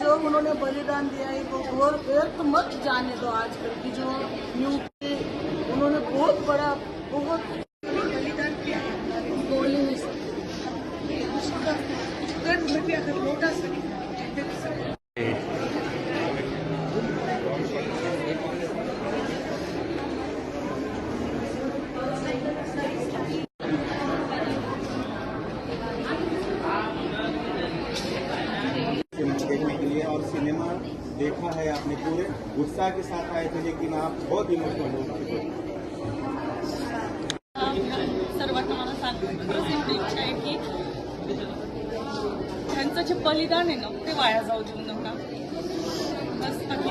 जो उन्होंने बलिदान दिया है, वो और व्यर्थ मत जाने दो आजकल की जो न्यू उन्होंने बहुत बड़ा, बहुत बलिदान किया बोल से नहीं सकते। उसका कद देखा है आपने पूरे उत्साह के साथ आए थे लेकिन आप बहुत इमोशनल हो चुके सर्वांना मला सांगायची इच्छा आहे की त्यांचं जे बलिदान आहे ना ते वाया जाऊ देऊ नका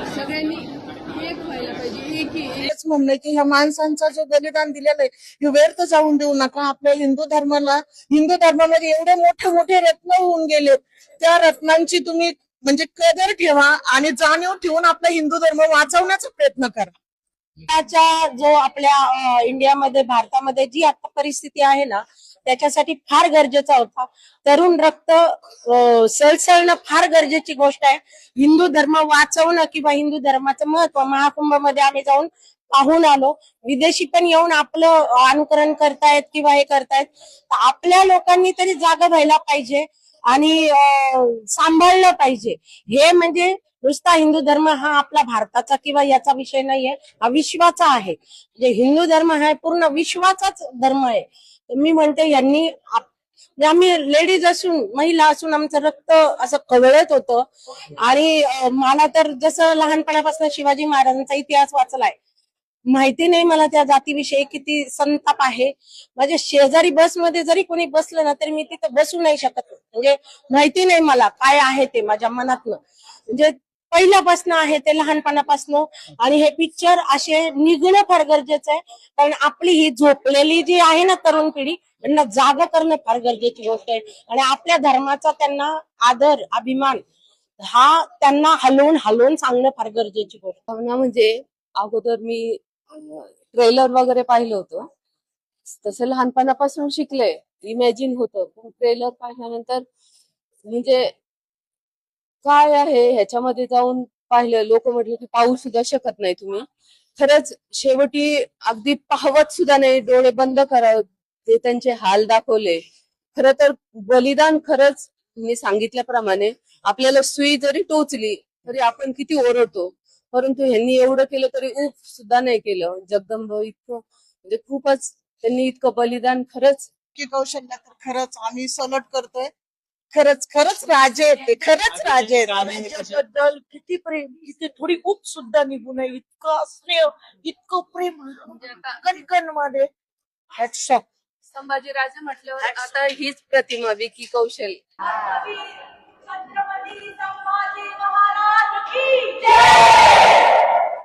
सगळ्यांनी एक व्हायला पाहिजे एक हेच म्हणणं की ह्या माणसांचं जे बलिदान दिलेलं आहे हे व्यर्थ जाऊन देऊ नका. आपल्या हिंदू धर्माला हिंदू धर्मामध्ये एवढे मोठे मोठे रत्न होऊन गेले त्या रत्नांची तुम्ही म्हणजे कदर ठेवा आणि जाणीव ठेवून आपला हिंदू धर्म वाचवण्याचा प्रयत्न करा. त्याच्या जो आपल्या इंडियामध्ये भारतामध्ये जी आता परिस्थिती आहे ना त्याच्यासाठी फार गरजेचा होता. तरुण रक्त सळसळणं फार गरजेची गोष्ट आहे. हिंदू धर्म वाचवणं किंवा हिंदू धर्माचं महत्त्व महाकुंभमध्ये आम्ही जाऊन पाहून आलो. विदेशी पण येऊन आपलं अनुकरण करतायत किंवा हे करतायत. तर आपल्या लोकांनी तरी जागा व्हायला पाहिजे. आणि सांभाळलं पाहिजे. हे म्हणजे नुसता हिंदू धर्म हा आपला भारताचा किंवा याचा विषय नाहीये हा विश्वाचा आहे. म्हणजे हिंदू धर्म हा पूर्ण विश्वाचाच धर्म आहे. मी म्हणते यांनी म्हणजे आम्ही लेडीज असून महिला असून आमचं रक्त असं कवळत होतं. आणि मला तर जसं लहानपणापासून शिवाजी महाराजांचा इतिहास वाचलाय माहिती नाही मला त्या जातीविषयी किती संताप आहे. माझ्या शेजारी बसमध्ये जरी कोणी बसलं ना तरी मी तिथं बसू नाही शकत. म्हणजे माहिती नाही मला काय आहे ते माझ्या मनातनं. म्हणजे पहिल्यापासून आहे ते लहानपणापासून. आणि हे पिक्चर असे निघणं फार गरजेचं आहे. कारण आपली ही झोपलेली जी आहे ना तरुण पिढी त्यांना जाग करणं फार गरजेची गोष्ट आहे. आणि आपल्या धर्माचा त्यांना आदर अभिमान हा त्यांना हलवून हलवून सांगणं फार गरजेची गोष्ट भावना म्हणजे अगोदर मी ट्रेलर वगैरे पाहिलं होतं. तसं लहानपणापासून शिकले. इमॅजिन होतं. पण ट्रेलर पाहिल्यानंतर म्हणजे काय आहे? ह्याच्यामध्ये जाऊन पाहिलं. लोक म्हटले की पाहू सुद्धा शकत नाही तुम्ही. खरंच शेवटी अगदी पाहवत सुद्धा नाही. डोळे बंद करावं ते त्यांचे हाल दाखवले. खर तर बलिदान खरंच मी सांगितल्याप्रमाणे आपल्याला सुई जरी टोचली तरी आपण किती ओरडतो. परंतु ह्यांनी एवढं केलं तरी उप सुद्धा नाही केलं. जगदंब इतकं म्हणजे खूपच त्यांनी इतकं बलिदान खरंच की कौशल्य तर खरंच आम्ही सलोट करतोय. खरंच खरंच राजे आहेत ते खरंच राजे आहेत त्यांच्याबद्दल किती प्रेम इथे थोडी ऊप सुद्धा निघू नये. इतकं स्नेह इतकं प्रेम म्हणजे कणकणमध्ये संभाजी राजे म्हटल्यावर आता हीच प्रतिमा विकी कौशल. छत्रपती संभाजी महाराज की जय!